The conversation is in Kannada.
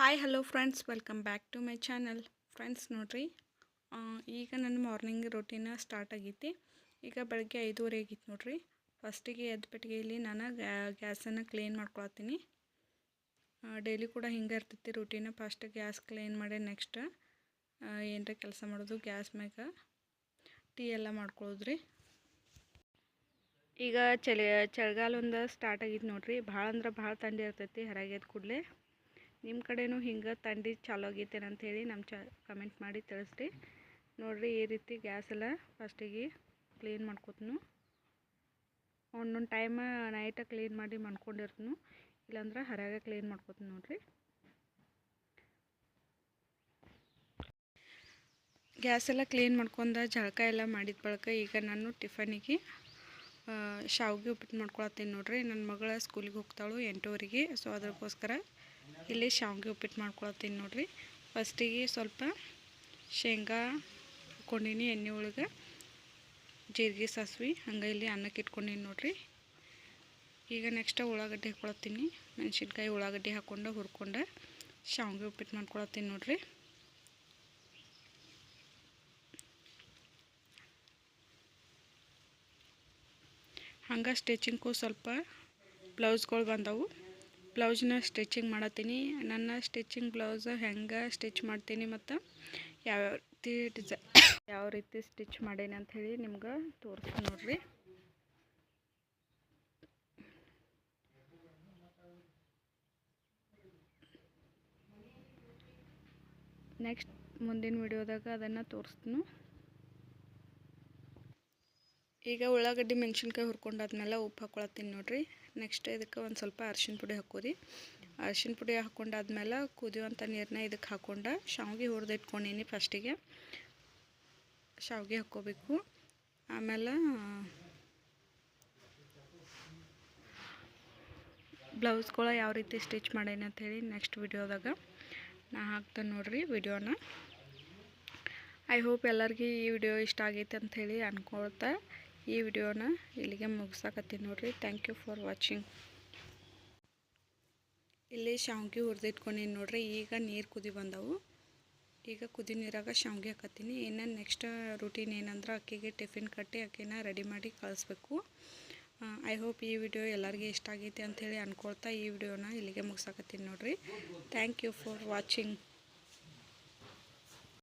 Hi hello friends welcome back to my channel friends ನೋಡ್ರಿ ಈಗ ನನ್ನ ಮಾರ್ನಿಂಗ್ ರೊಟೀನ ಸ್ಟಾರ್ಟ್ ಆಗೈತಿ. ಈಗ ಬೆಳಗ್ಗೆ ಐದೂವರೆ ಆಗಿತ್ತು ನೋಡ್ರಿ. ಫಸ್ಟಿಗೆ ಎದ್ಬಿಟ್ಟಿಗೆ ಇಲ್ಲಿ ನಾನು ಗ್ಯಾಸನ್ನು ಕ್ಲೀನ್ ಮಾಡ್ಕೊಳತ್ತೀನಿ ಡೈಲಿ ಕೂಡ ಹಿಂಗೆ ಇರ್ತೈತಿ ರೊಟೀನ ಫಸ್ಟ್ ಗ್ಯಾಸ್ ಕ್ಲೀನ್ ಮಾಡಿ ನೆಕ್ಸ್ಟ್ ಏನರ ಕೆಲಸ ಮಾಡೋದು ಗ್ಯಾಸ್ ಮ್ಯಾಗ. ಟೀ ಎಲ್ಲ ಮಾಡ್ಕೊಳ್ಳೋದ್ರಿ ಈಗ ಚಳಿ ಚಳಿಗಾಲ ಒಂದು ಸ್ಟಾರ್ಟ್ ಆಗಿತ್ತು ನೋಡ್ರಿ. ಭಾಳ ಅಂದ್ರೆ ಭಾಳ ತಂಡಿ ಇರ್ತೈತಿ. ಹೊರಗೆ ಎದ್ದ ಕೂಡಲೇ. ನಿಮ್ಮ ಕಡೆನೂ ಹಿಂಗೆ ತಂಡಿ ಹೇಳಿ ನಮ್ಮ ಚ ಕಮೆಂಟ್ ಮಾಡಿ ತಿಳಿಸ್ರಿ. ನೋಡಿರಿ ಈ ರೀತಿ ಗ್ಯಾಸ್ ಎಲ್ಲ ಫಸ್ಟಿಗೆ ಕ್ಲೀನ್ ಮಾಡ್ಕೊತನು. ಒಂದೊಂದು ಟೈಮ್ ನೈಟ ಕ್ಲೀನ್ ಮಾಡಿ ಮಾಡ್ಕೊಂಡಿರ್ತನು ಇಲ್ಲಾಂದ್ರೆ ಹೊರಗೆ ಕ್ಲೀನ್ ಮಾಡ್ಕೊತೀನಿ ನೋಡಿರಿ. ಗ್ಯಾಸ್ ಎಲ್ಲ ಕ್ಲೀನ್ ಮಾಡ್ಕೊಂಡ ಜಳಕ ಎಲ್ಲ ಮಾಡಿದ ಬಳಿಕ ಈಗ ನಾನು ಟಿಫನಿಗೆ ಶಾವಿಗೆ ಉಪ್ಪಿಟ್ಟು ಮಾಡ್ಕೊಳತ್ತೀನಿ ನೋಡಿರಿ. ನನ್ನ ಮಗಳ ಸ್ಕೂಲಿಗೆ ಹೋಗ್ತಾಳು ಎಂಟೂವರೆಗೆ. ಸೊ ಅದಕ್ಕೋಸ್ಕರ ಇಲ್ಲಿ ಶಾವ್ಗೆ ಉಪ್ಪಿಟ್ಟು ಮಾಡ್ಕೊಳತ್ತೀನಿ ನೋಡ್ರಿ. ಫಸ್ಟಿಗೆ ಸ್ವಲ್ಪ ಶೇಂಗಾ ಹಾಕ್ಕೊಂಡಿನಿ ಎಣ್ಣೆ ಒಳಗೆ, ಜೀರಿಗೆ, ಸಾಸ್ವೆ, ಹಂಗೆ ಇಲ್ಲಿ ಅನ್ನಕ್ಕೆ ಇಟ್ಕೊಂಡಿನಿ ನೋಡ್ರಿ. ಈಗ ನೆಕ್ಸ್ಟ್ ಉಳ್ಳಾಗಡ್ಡಿ ಹಾಕ್ಕೊಳತ್ತೀನಿ ಮೆಣಸಿನ್ಕಾಯಿ ಉಳ್ಳಾಗಡ್ಡಿ ಹಾಕ್ಕೊಂಡು ಹುರ್ಕೊಂಡು ಶಾವ್ಗೆ ಉಪ್ಪಿಟ್ಟು ಮಾಡ್ಕೊಳತ್ತೀನಿ ನೋಡ್ರಿ. ಹಂಗೆ ಸ್ಟಿಚಿಂಗು ಸ್ವಲ್ಪ ಬ್ಲೌಸ್ಗಳು ಬಂದವು. ಬ್ಲೌಸ್ನ ಸ್ಟಿಚಿಂಗ್ ಮಾಡತ್ತೀನಿ. ನನ್ನ ಸ್ಟಿಚಿಂಗ್ ಬ್ಲೌಸ್ ಹೆಂಗೆ ಸ್ಟಿಚ್ ಮಾಡ್ತೀನಿ ಮತ್ತು ಯಾವ ರೀತಿ ಡಿಸೈ, ಯಾವ ರೀತಿ ಸ್ಟಿಚ್ ಮಾಡೀನಿ ಅಂಥೇಳಿ ನಿಮ್ಗೆ ತೋರಿಸ್ತೀನಿ ನೋಡ್ರಿ. ನೆಕ್ಸ್ಟ್ ಮುಂದಿನ ವಿಡಿಯೋದಾಗ ಅದನ್ನು ತೋರಿಸ್ತೀನಿ. ಈಗ ಉಳ್ಳಾಗಡ್ಡಿ ಮೆಣಸಿನ್ಕಾಯಿ ಹುರ್ಕೊಂಡಾದ್ಮೇಲೆ ಉಪ್ಪು ಹಾಕ್ಕೊಳತ್ತೀನಿ ನೋಡಿರಿ. ನೆಕ್ಸ್ಟ್ ಇದಕ್ಕೆ ಒಂದು ಸ್ವಲ್ಪ ಅರ್ಶಿನ ಪುಡಿ ಹಾಕೋರಿ. ಅರ್ಶಿನ ಪುಡಿ ಹಾಕ್ಕೊಂಡಾದ್ಮೇಲೆ ಕುದಿಯುವಂಥ ನೀರನ್ನ ಇದಕ್ಕೆ ಹಾಕ್ಕೊಂಡು ಶಾವಿಗೆ ಹುರಿದು ಇಟ್ಕೊಂಡೀನಿ ಫಸ್ಟಿಗೆ ಶಾವಿಗೆ ಹಾಕ್ಕೋಬೇಕು. ಆಮೇಲೆ ಬ್ಲೌಸ್ಗಳ ಯಾವ ರೀತಿ ಸ್ಟಿಚ್ ಮಾಡೇನಿ ಅಂಥೇಳಿ ನೆಕ್ಸ್ಟ್ ವಿಡಿಯೋದಾಗ ನಾ ಹಾಕ್ತೇನೆ ನೋಡ್ರಿ ವಿಡಿಯೋನ. ಐ ಹೋಪ್ ಎಲ್ಲರಿಗೂ ಈ ವಿಡಿಯೋ ಇಷ್ಟ ಆಗೈತೆ ಅಂಥೇಳಿ ಅನ್ಕೊಳ್ತಾ ಈ ವಿಡಿಯೋನ ಇಲ್ಲಿಗೆ ಮುಗಿಸಾಕತ್ತೀನಿ ನೋಡಿರಿ. ಥ್ಯಾಂಕ್ ಯು ಫಾರ್ ವಾಚಿಂಗ್ ಇಲ್ಲಿ ಶಾವ್ಗೆ ಹುರಿದಿಟ್ಕೊಂಡಿನಿ ನೋಡ್ರಿ. ಈಗ ನೀರು ಕುದಿ ಬಂದವು. ಈಗ ಕುದಿ ನೀರಾಗ ಶಾವ್ಗೆ ಹಾಕತ್ತೀನಿ. ಇನ್ನು ನೆಕ್ಸ್ಟ್ ರೂಟೀನ್ ಏನಂದ್ರೆ ಅಕ್ಕಿಗೆ ಟಿಫಿನ್ ಕಟ್ಟಿ ಅಕ್ಕಿನ ರೆಡಿ ಮಾಡಿ ಕಳಿಸ್ಬೇಕು. ಐ ಹೋಪ್ ಈ ವಿಡಿಯೋ ಎಲ್ಲರಿಗೆ ಇಷ್ಟ ಆಗೈತೆ ಅಂಥೇಳಿ ಅಂದ್ಕೊಳ್ತಾ ಈ ವಿಡಿಯೋನ ಇಲ್ಲಿಗೆ ಮುಗಿಸಾಕತ್ತೀನಿ ನೋಡ್ರಿ. Thank you for watching